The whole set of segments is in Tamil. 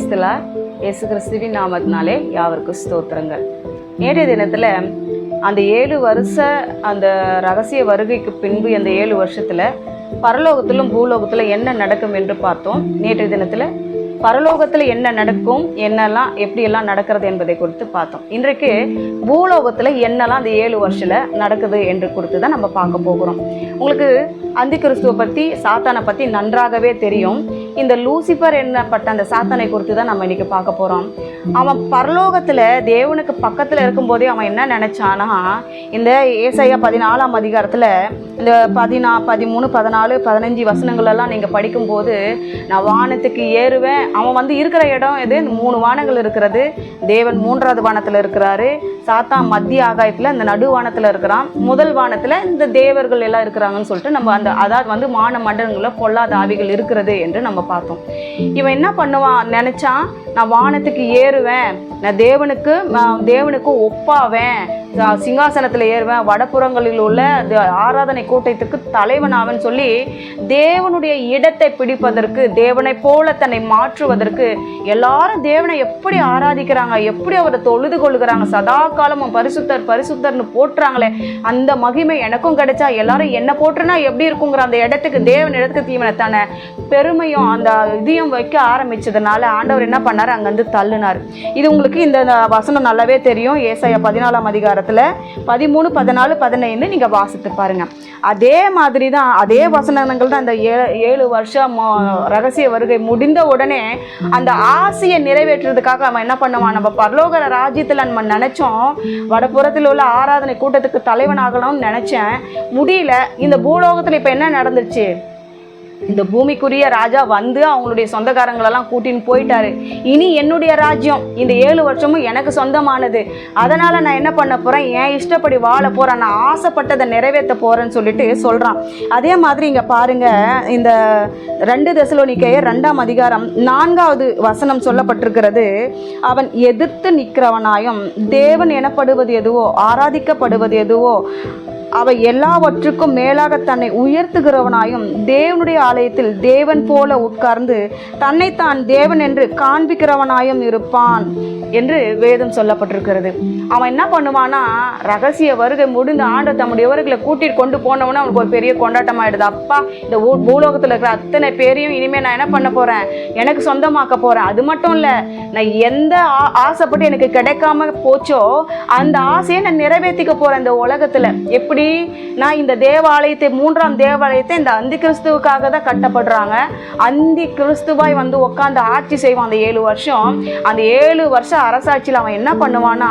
பிரைஸ்தலா இயேசு கிறிஸ்துவின் நாமத்தினாலே யாவருக்கும் ஸ்தோத்திரங்கள். நேற்றைய தினத்தில் அந்த ஏழு வருஷ அந்த ரகசிய வருகைக்கு பின்பு அந்த ஏழு வருஷத்தில் பரலோகத்திலும் பூலோகத்தில் என்ன நடக்கும் என்று பார்த்தோம். நேற்றைய தினத்தில் பரலோகத்தில் என்ன நடக்கும் என்னெல்லாம் எப்படியெல்லாம் நடக்கிறது என்பதை குறித்து பார்த்தோம். இன்றைக்கு பூலோகத்தில் என்னெல்லாம் அந்த ஏழு வருஷத்தில் நடக்குது என்று குறித்து தான் நம்ம பார்க்க போகிறோம். உங்களுக்கு அந்தி கிறிஸ்துவை பற்றி சாத்தானை பற்றி நன்றாகவே தெரியும். இந்த லூசிஃபர் என்னப்பட்ட அந்த சாத்தனை குறித்து தான் நம்ம இன்னைக்கு பார்க்க போகிறோம் அவன் பரலோகத்தில் தேவனுக்கு பக்கத்தில் இருக்கும்போதே அவன் என்ன நினச்சானா இந்த ஏசையா பதினாலாம் அதிகாரத்தில் இந்த பதினா பதிமூணு பதினாலு பதினஞ்சு வசனங்களெல்லாம் நீங்கள் படிக்கும்போது நான் வானத்துக்கு ஏறுவேன். அவன் வந்து இருக்கிற இடம் எது? மூணு வானங்கள் இருக்கிறது. தேவன் மூன்றாவது வானத்தில் இருக்கிறாரு. சாத்தான் மத்திய ஆகாயத்தில் இந்த நடு வானத்தில் இருக்கிறான். முதல் வானத்தில் இந்த தேவர்கள் எல்லாம் இருக்கிறாங்கன்னு சொல்லிட்டு நம்ம அந்த அதாவது வந்து மான மண்டலங்களில் பொல்லாத ஆவிகள் இருக்கிறது என்று நம்ம பார்த்தோம். இவன் என்ன பண்ணுவான்? நினச்சான் நான் வானத்துக்கு ஏறுவேன் நான் தேவனுக்கு தேவனுக்கு ஒப்பாவேன் சிங்காசனத்தில் ஏறுவேன். வடபுறங்களில் உள்ள ஆராதனை கூட்டத்துக்கு தலைவனாவன் சொல்லி தேவனுடைய இடத்தை பிடிப்பதற்கு தேவனை போல தன்னை மாற்றுவதற்கு எல்லாரும் தேவனை எப்படி ஆராதிக்கிறாங்க எப்படி அவரை தொழுது கொள்கிறாங்க சதா காலமும் பரிசுத்தர் பரிசுத்தர்னு போட்டுறாங்களே அந்த மகிமை எனக்கும் கிடைச்சா எல்லாரும் என்ன போட்டுனா எப்படி இருக்குங்கிற அந்த இடத்துக்கு தேவன் இடத்துக்கு தீவனை தானே பெருமையும் அந்த இதையும் வைக்க ஆரம்பிச்சதுனால ஆண்டவர் என்ன பண்ணார் அங்கேருந்து தள்ளுனார். இது உங்களுக்கு இந்த வசனம் நல்லாவே தெரியும். ஏசாயா பதினாலாம் அதிகாரத்தில் பதிமூணு பதினாலு பதினைந்து நீங்கள் வாசித்து பாருங்க. அதே மாதிரி தான் அதே வசனங்கள் தான் அந்த ஏழு ஏழு வருஷம் ரகசிய வருகை முடிந்த உடனே அந்த ஆசையை நிறைவேற்றுறதுக்காக நம்ம என்ன பண்ணுவான்? நம்ம பரலோக ராஜ்யத்தில் நம்ம நினச்சோம் வடபுறத்தில் உள்ள ஆராதனை கூட்டத்துக்கு தலைவனாகணும்னு நினச்சேன். முடியல. இந்த பூலோகத்தில் இப்போ என்ன நடந்துச்சு இந்த பூமிக்குரிய ராஜா வந்து அவங்களுடைய சொந்தக்காரங்களெல்லாம் கூட்டின்னு போயிட்டாரு. இனி என்னுடைய ராஜ்யம். இந்த ஏழு வருஷமும் எனக்கு சொந்தமானது. அதனால் நான் என்ன பண்ண போகிறேன் என் இஷ்டப்படி வாழ போகிறேன் நான் ஆசைப்பட்டதை நிறைவேற்ற போகிறேன்னு சொல்லிட்டு சொல்கிறான் அதே மாதிரி இங்கே பாருங்கள் இந்த ரெண்டு தெசலோனிக்கைய ரெண்டாம் அதிகாரம் நான்காவது வசனம் சொல்லப்பட்டிருக்கிறது. அவன் எதிர்த்து நிற்கிறவனாயும் தேவன் எனப்படுவது எதுவோ ஆராதிக்கப்படுவது எதுவோ அவை எல்லாவற்றுக்கும் மேலாக தன்னை உயர்த்துகிறவனாயும் தேவனுடைய ஆலயத்தில் தேவன் போல உட்கார்ந்து தன்னைத்தான் தேவன் என்று காண்பிக்கிறவனாயும் இருப்பான் என்று வேதம் சொல்லப்பட்டிருக்கிறது. அவன் என்ன பண்ணுவானா ரகசிய வருகை முடிந்து ஆண்ட தம்முடைய வருகளை கூட்டிட்டு கொண்டு போனவனே அவனுக்கு ஒரு பெரிய கொண்டாட்டம் ஆயிடுது அப்பா இந்த ஊ- பூலோகத்தில் இருக்கிற அத்தனை பேரையும் இனிமேல் நான் என்ன பண்ண போகிறேன் எனக்கு சொந்தமாக்க போகிறேன் அது மட்டும் இல்லை நான் எந்த ஆ- ஆசைப்பட்டு எனக்கு கிடைக்காம போச்சோ அந்த ஆசையை நான் நிறைவேற்றிக்க போகிறேன் இந்த உலகத்தில். எப்படி? நான் இந்த தேவாலயத்தை மூன்றாம் தேவாலயத்தை இந்த அந்தி கிறிஸ்துவுக்காக தான் கட்டப்படுறாங்க. அந்தி கிறிஸ்துவாய் வந்து உட்காந்து ஆட்சி செய்வான் அந்த ஏழு வருஷம். அந்த ஏழு வருஷம் அரசாட்சியில் அவன் என்ன பண்ணுவானா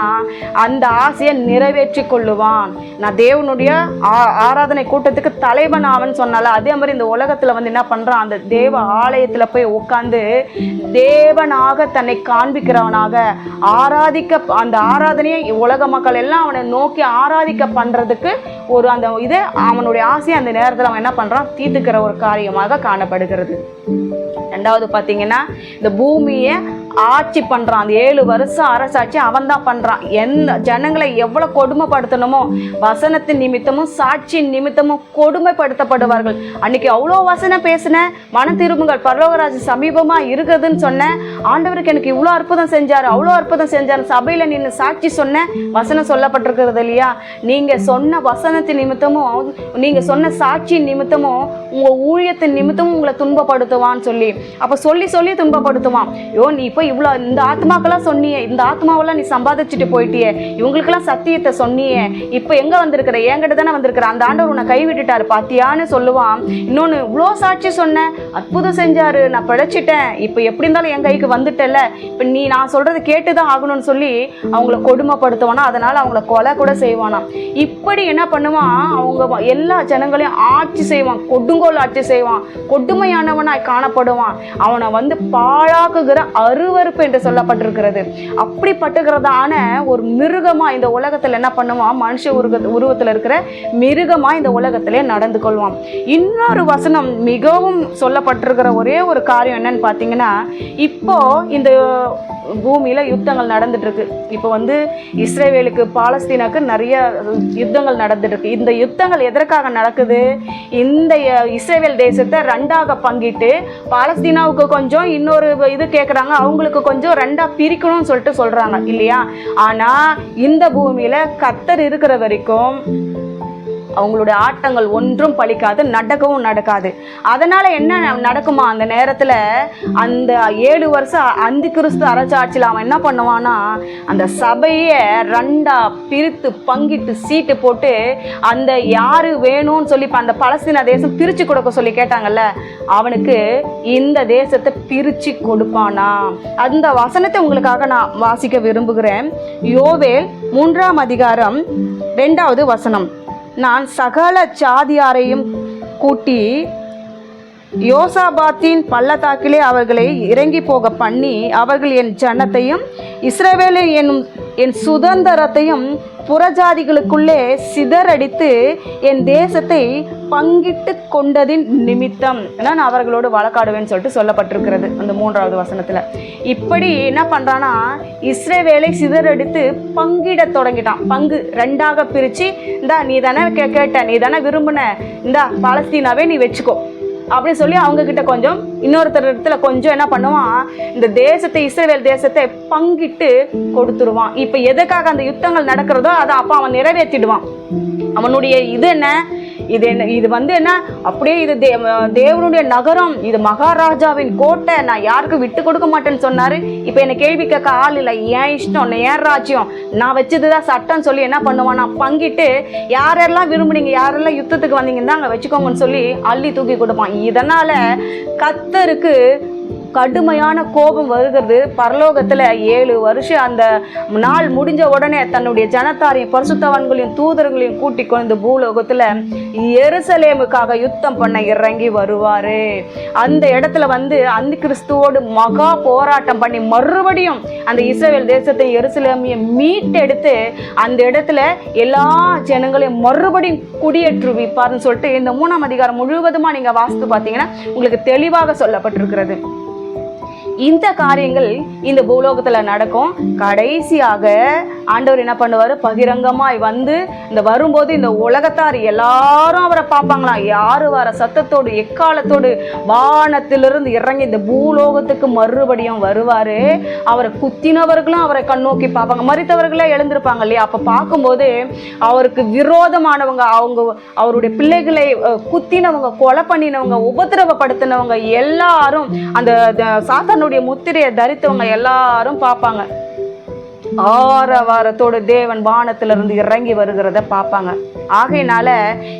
அந்த ஆசையை நிறைவேற்றி கொள்ளுவான். நான் தேவனுடைய ஆ- ஆராதனை கூட்டத்துக்கு தலைவன் அவன் சொன்னால அதே மாதிரி இந்த உலகத்தில் வந்து என்ன பண்ணுறான் அந்த தேவ ஆலயத்தில் போய் உட்காந்து தேவனாக தன்னை காண்பிக்கிறவனாக ஆராதிக்க அந்த ஆராதனையை உலக மக்கள் எல்லாம் அவனை நோக்கி ஆராதிக்க பண்றதுக்கு ஒரு அந்த இது அவனுடைய ஆசையை அந்த நேரத்தில் அவன் என்ன பண்றான்? தீர்த்துக்கிற ஒரு காரியமாக காணப்படுகிறது. ரெண்டாவது பார்த்தீங்கன்னா இந்த பூமியை ஆட்சி பண்ணுறான் அந்த ஏழு வருஷம் அரசாட்சி அவன் தான் பண்ணுறான் எந்த ஜனங்களை எவ்வளோ கொடுமைப்படுத்தணுமோ வசனத்தின் நிமித்தமும் சாட்சியின் நிமித்தமும் கொடுமைப்படுத்தப்படுவார்கள். அன்னைக்கு அவ்வளோ வசனம் பேசினேன் மன திரும்புங்கள். பரலோகராஜ் சமீபமாக இருக்குதுன்னு சொன்னேன் ஆண்டவருக்கு எனக்கு இவ்வளோ அற்புதம் செஞ்சார் அவ்வளோ அற்புதம் செஞ்சார் சபையில் நின்று சாட்சி சொன்னேன் வசனம் சொல்லப்பட்டிருக்கிறது இல்லையா? நீங்கள் சொன்ன வசனத்தின் நிமித்தமும் நீங்கள் சொன்ன சாட்சியின் நிமித்தமும் உங்கள் ஊழியத்தின் நிமித்தமும் உங்களை துன்பப்படுத்துவான்னு சொல்லி. அப்போ சொல்லி சொல்லி துன்பப்படுத்துவான். யோ நீ இப்போ இவ்வளோ இந்த ஆத்மாக்கெல்லாம் சொன்னியே இந்த ஆத்மாவெல்லாம் நீ சம்பாதிச்சுட்டு போயிட்டியே. இவங்களுக்கெல்லாம் சத்தியத்தை சொன்னியே. இப்போ எங்கே வந்திருக்கிற? என்கிட்ட தானே வந்திருக்கிற? அந்த ஆண்டவர் உன்னை கைவிட்டுட்டாரு. பாத்தியான்னு சொல்லுவான். இன்னொன்று இவ்வளோ சாட்சி சொன்னேன் அற்புதம் செஞ்சாரு. நான் பிழைச்சிட்டேன். இப்போ எப்படி இருந்தாலும் என் கைக்கு வந்துட்டல இப்போ நீ நான் சொல்கிறது கேட்டு தான் ஆகணும்னு சொல்லி அவங்கள கொடுமைப்படுத்துவானா? அதனால் அவங்கள கொலை கூட செய்வானா? இப்படி என்ன பண்ணுவான்? அவங்க எல்லா ஜனங்களையும் ஆட்சி செய்வான். கொடுங்கோல் ஆட்சி செய்வான். கொடுமையானவனாய் காணப்படுவான். அவனை வந்து பாழாக்குகிற அருவருப்பு என்று சொல்லப்பட்டிருக்கிறது. அப்படிப்பட்டுகிறதான ஒரு மிருகமா இந்த உலகத்தில் என்ன பண்ணுவான்? மனுஷ உருக உருவத்தில் இருக்கிற மிருகமா இந்த உலகத்திலே நடந்து கொள்வான். இன்னொரு வசனம் மிகவும் சொல்லப்பட்டிருக்கிற ஒரே ஒரு காரியம் என்னன்னு பார்த்தீங்கன்னா இப்போ இந்த பூமியில் யுத்தங்கள் நடந்துட்டுருக்கு. இப்போ வந்து இஸ்ரேவேலுக்கு பாலஸ்தீனாக்கு நிறைய யுத்தங்கள் நடந்துட்டுருக்கு. இந்த யுத்தங்கள் எதற்காக நடக்குது? இந்த இஸ்ரேவேல் தேசத்தை ரெண்டாக பங்கிட்டு பாலஸ்தீனாவுக்கு கொஞ்சம் இன்னொரு இது கேட்குறாங்க அவங்க உங்களுக்கு கொஞ்சம் ரெண்டாக பிரிக்கணும்னு சொல்லிட்டு சொல்றாங்க இல்லையா? ஆனால் இந்த பூமியில் கத்தர் இருக்கிற வரைக்கும் அவங்களுடைய ஆட்டங்கள் ஒன்றும் பழிக்காது நடக்கவும் நடக்காது. அதனால் என்ன நடக்குமா? அந்த நேரத்தில் அந்த ஏழு வருஷம் அந்தி கிறிஸ்து அரசாட்சியில் அவன் என்ன பண்ணுவான்னா அந்த சபையை ரெண்டாக பிரித்து பங்கிட்டு சீட்டு போட்டு அந்த யாரு வேணும்னு சொல்லி இப்போ அந்த பலஸ்தீன தேசம் பிரித்து கொடுக்க சொல்லி கேட்டாங்கல்ல அவனுக்கு இந்த தேசத்தை பிரிச்சு கொடுப்பானா? அந்த வசனத்தை உங்களுக்காக நான் வாசிக்க விரும்புகிறேன். யோவேல் மூன்றாம் அதிகாரம் ரெண்டாவது வசனம். நான் சகல சாதியாரையும் கூட்டி யோசாபாத்தின் பள்ளத்தாக்கிலே அவர்களை இறங்கி போக பண்ணி அவர்கள் என் ஜனத்தையும் இஸ்ரவேலை என்னும் என் சுதந்திரத்தையும் புறஜாதிகளுக்குள்ளே சிதறடித்து என் தேசத்தை பங்கிட்டு கொண்டதின் நிமித்தம். நான் அவர்களோடு வழக்காடுவேன்னு சொல்லிட்டு சொல்லப்பட்டிருக்கிறது அந்த மூன்றாவது வசனத்தில். இப்படி என்ன பண்ணுறான்னா இஸ்ரேவேலை சிதறடித்து பங்கிட தொடங்கிட்டான். பங்கு ரெண்டாக பிரித்து இந்தா நீ தானே கே கேட்ட நீ தானே விரும்பின இந்தா பாலஸ்தீனாவே நீ வச்சுக்கோ. அப்படின்னு சொல்லி அவங்க கிட்ட கொஞ்சம் இன்னொருத்தர் இடத்துல கொஞ்சம் என்ன பண்ணுவான்? இந்த தேசத்தை இஸ்ரேல் தேசத்தை பங்கிட்டு கொடுத்துருவான். இப்போ எதுக்காக அந்த யுத்தங்கள் நடக்கிறதோ அதை அப்போ அவன் நிறைவேற்றிடுவான். அவனுடைய இது என்ன? இது என்ன இது வந்து என்ன அப்படியே இது தே தேவனுடைய நகரம் இது மகாராஜாவின் கோட்டை நான் யாருக்கும் விட்டு கொடுக்க மாட்டேன்னு சொன்னாரு. இப்போ என்னை கேள்வி கேட்க ஆள் இல்லை. ஏன் இஷ்டம்? ஏன் ராஜ்யம்? நான் வச்சது தான் சட்டம் சொல்லி என்ன பண்ணுவான்? நான் பங்கிட்டு யாரெல்லாம் விரும்புனீங்க யாரெல்லாம் யுத்தத்துக்கு வந்தீங்கன்னா அங்கே வச்சுக்கோங்கன்னு சொல்லி அள்ளி தூக்கி கொடுப்பான். இதனால கத்தருக்கு கடுமையான கோபம் வருகிறது. பரலோகத்தில் ஏழு வருஷம் அந்த நாள் முடிஞ்ச உடனே தன்னுடைய ஜனத்தாரையும் பரிசுத்தவான்களையும் தூதர்களையும் கூட்டி கொண்டு பூலோகத்தில் எருசலேமுக்காக யுத்தம் பண்ண இறங்கி வருவார். அந்த இடத்துல வந்து அந்த கிறிஸ்துவோடு மகா போராட்டம் பண்ணி மறுபடியும் அந்த இஸ்ரேல் தேசத்தை எருசலேமையும் மீட்டெடுத்து அந்த இடத்துல எல்லா ஜனங்களையும் மறுபடியும் குடியேற்றுவிப்பார்னு சொல்லிட்டு இந்த மூணாம் அதிகாரம் முழுவதுமாக நீங்கள் வாசித்து பார்த்தீங்கன்னா உங்களுக்கு தெளிவாக சொல்லப்பட்டிருக்கிறது. இந்த காரியங்கள் இந்த பூலோகத்தில் நடக்கும். கடைசியாக ஆண்டவர் என்ன பண்ணுவார்? பகிரங்கமாய் வந்து இந்த வரும்போது இந்த உலகத்தார் எல்லாரும் அவரை பார்ப்பாங்களாம் யார் வர சத்தத்தோடு எக்காலத்தோடு வானத்திலிருந்து இறங்கி இந்த பூலோகத்துக்கு மறுபடியும் வருவார்? அவரை குத்தினவர்களும் அவரை கண்ணோக்கி பார்ப்பாங்க. மறித்தவர்களே எழுந்திருப்பாங்க இல்லையா? அப்போ பார்க்கும்போது அவருக்கு விரோதமானவங்க அவங்க அவருடைய பிள்ளைகளை குத்தினவங்க கொலை பண்ணினவங்க உபத்திரவப்படுத்தினவங்க எல்லாரும் அந்த சாத்தானுடைய முத்திரையை தரித்தவங்க எல்லாரும் பார்ப்பாங்க. ஆரவாரத்தோடு தேவன் வானத்திலிருந்து இறங்கி வருகிறத பார்ப்பாங்க. ஆகையினால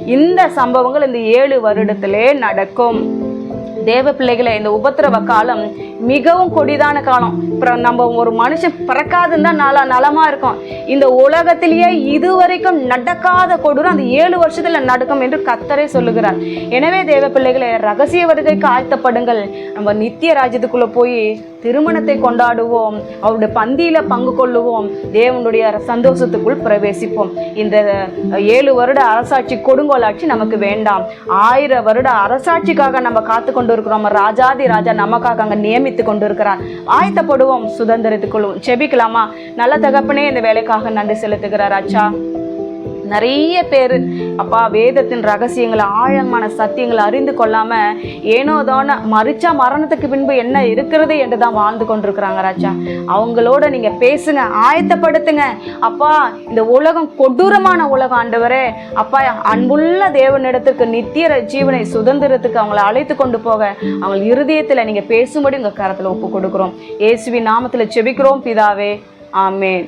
இந்த சம்பவங்கள் இந்த ஏழு வருடத்திலே நடக்கும். தேவ பிள்ளைகளை இந்த உபத்திரவ காலம் மிகவும் கொடிதான காலம். அப்புறம் நம்ம ஒரு மனுஷன் பிறக்காதுன்னு தான் நல நலமா இருக்கும். இந்த உலகத்திலேயே இதுவரைக்கும் நடக்காத கொடூரம் அந்த ஏழு வருஷத்துல நடக்கும் என்று கத்தரே சொல்லுகிறார். எனவே தேவ பிள்ளைகளை ரகசிய வருகைக்கு ஆழ்த்தப்படுங்கள் நம்ம நித்திய ராஜ்யத்துக்குள்ள போய் திருமணத்தை கொண்டாடுவோம். அவருடைய பந்தியில் பங்கு கொள்ளுவோம். தேவனுடைய சந்தோஷத்துக்குள் பிரவேசிப்போம். இந்த ஏழு வருட அரசாட்சி கொடுங்கோலாட்சி நமக்கு வேண்டாம். ஆயிரம் வருட அரசாட்சிக்காக நம்ம காத்து கொண்டு இருக்கிறோம் ராஜாதி ராஜா நமக்காக அங்கே நியமித்து கொண்டு இருக்கிறார் ஆயத்தப்படுவோம் சுதந்திரத்துக்குள்ளும் செபிக்கலாமா நல்ல தகப்பனே இந்த வேலைக்காக நன்றி செலுத்துகிறார் அச்சா. நிறைய பேர். அப்பா வேதத்தின் ரகசியங்களை ஆழமான சத்தியங்களை அறிந்து கொள்ளாமல் ஏனோ தான மறிச்சா மரணத்துக்கு பின்பு என்ன இருக்கிறது என்று தான் வாழ்ந்து கொண்டிருக்கிறாங்க ராஜா. அவங்களோட நீங்கள் பேசுங்க ஆயத்தப்படுத்துங்க. அப்பா இந்த உலகம் கொடூரமான உலகம் ஆண்டவரே. அப்பா அன்புள்ள தேவனிடத்திற்கு நித்திய ஜீவனை சுதந்திரத்துக்கு அவங்களை அழைத்து கொண்டு போக. அவங்க இருதயத்தில் நீங்கள் பேசும்படி உங்கள் கரத்தில் ஒப்பு கொடுக்குறோம். இயேசுவின் நாமத்தில் செபிக்கிறோம் பிதாவே. ஆமேன்.